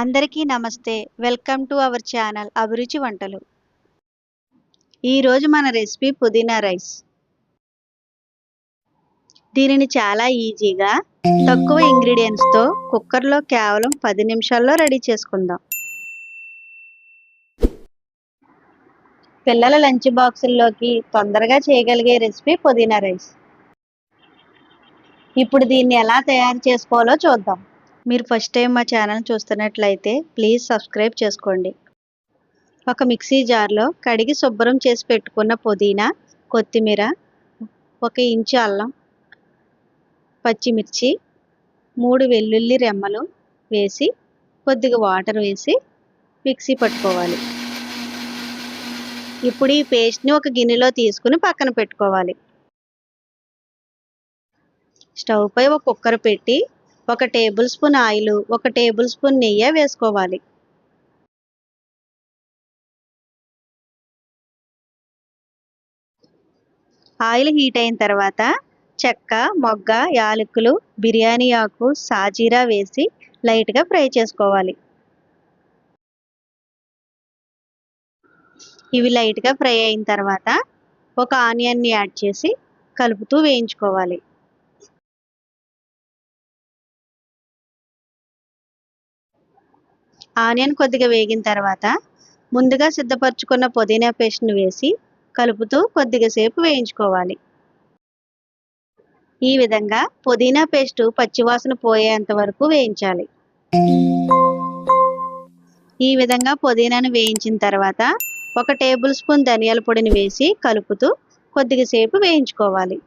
అందరికీ నమస్తే. Welcome to our channel అభిరుచి వంటలు. ఈరోజు మన రెసిపీ పుదీనా రైస్. దీనిని చాలా ఈజీగా తక్కువ ఇంగ్రీడియంట్స్తో కుక్కర్లో కేవలం పది నిమిషాల్లో రెడీ చేసుకుందాం. పిల్లల లంచ్ బాక్సుల్లోకి తొందరగా చేయగలిగే రెసిపీ పుదీనా రైస్. ఇప్పుడు దీన్ని ఎలా తయారు చేసుకోవాలో చూద్దాం. మీరు ఫస్ట్ టైం మా ఛానల్ చూస్తున్నట్లయితే ప్లీజ్ సబ్స్క్రైబ్ చేసుకోండి. ఒక మిక్సీ జార్లో కడిగి శుభ్రం చేసి పెట్టుకున్న పుదీనా కొత్తిమీర ఒక ఇంచు అల్లం పచ్చిమిర్చి మూడు వెల్లుల్లి రెమ్మలు వేసి కొద్దిగా వాటర్ వేసి మిక్సీ పట్టుకోవాలి. ఇప్పుడు ఈ పేస్ట్ని ఒక గిన్నెలో తీసుకుని పక్కన పెట్టుకోవాలి. స్టవ్ పై ఒక కుక్కర్ పెట్టి ఒక టేబుల్ స్పూన్ ఆయిల్ ఒక టేబుల్ స్పూన్ నెయ్యి వేసుకోవాలి. ఆయిల్ హీట్ అయిన తర్వాత చెక్క మొగ్గ యాలకులు బిర్యానీ ఆకు సాజీరా వేసి లైట్గా ఫ్రై చేసుకోవాలి. ఇవి లైట్గా ఫ్రై అయిన తర్వాత ఒక ఆనియన్ని యాడ్ చేసి కలుపుతూ వేయించుకోవాలి. ఆనియన్ కొద్దిగా వేగిన తర్వాత ముందుగా సిద్ధపరచుకున్న పుదీనా పేస్ట్ను వేసి కలుపుతూ కొద్దిగా సేపు వేయించుకోవాలి. ఈ విధంగా పుదీనా పేస్టు పచ్చివాసన పోయేంత వరకు వేయించాలి. ఈ విధంగా పుదీనాను వేయించిన తర్వాత ఒక టేబుల్ స్పూన్ ధనియాల పొడిని వేసి కలుపుతూ కొద్దిగా సేపు వేయించుకోవాలి.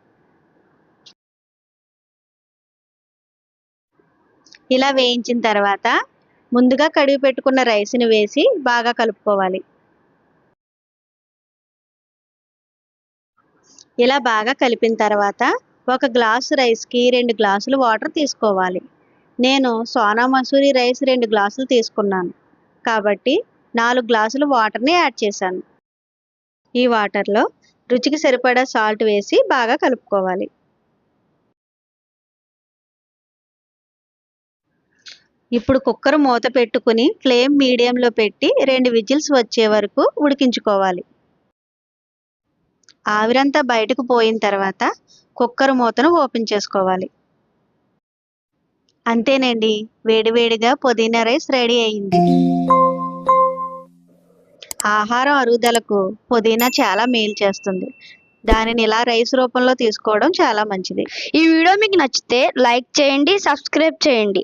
ఇలా వేయించిన తర్వాత ముందుగా కడిగి పెట్టుకున్న రైస్ని వేసి బాగా కలుపుకోవాలి. ఇలా బాగా కలిపిన తర్వాత ఒక గ్లాసు రైస్కి రెండు గ్లాసులు వాటర్ తీసుకోవాలి. నేను సోనా మసూరి రైస్ రెండు గ్లాసులు తీసుకున్నాను. కాబట్టి నాలుగు గ్లాసులు వాటర్ని యాడ్ చేశాను. ఈ వాటర్లో రుచికి సరిపడా సాల్ట్ వేసి బాగా కలుపుకోవాలి. ఇప్పుడు కుక్కర్ మూత పెట్టుకుని ఫ్లేమ్ మీడియంలో పెట్టి రెండు విజిల్స్ వచ్చే వరకు ఉడికించుకోవాలి. ఆవిరంతా బయటకు పోయిన తర్వాత కుక్కర్ మూతను ఓపెన్ చేసుకోవాలి. అంతేనండి వేడివేడిగా పుదీనా రైస్ రెడీ అయింది. ఆహారం అరుగుదలకు పుదీనా చాలా మేలు చేస్తుంది. దానిని ఇలా రైస్ రూపంలో తీసుకోవడం చాలా మంచిది. ఈ వీడియో మీకు నచ్చితే లైక్ చేయండి సబ్స్క్రైబ్ చేయండి.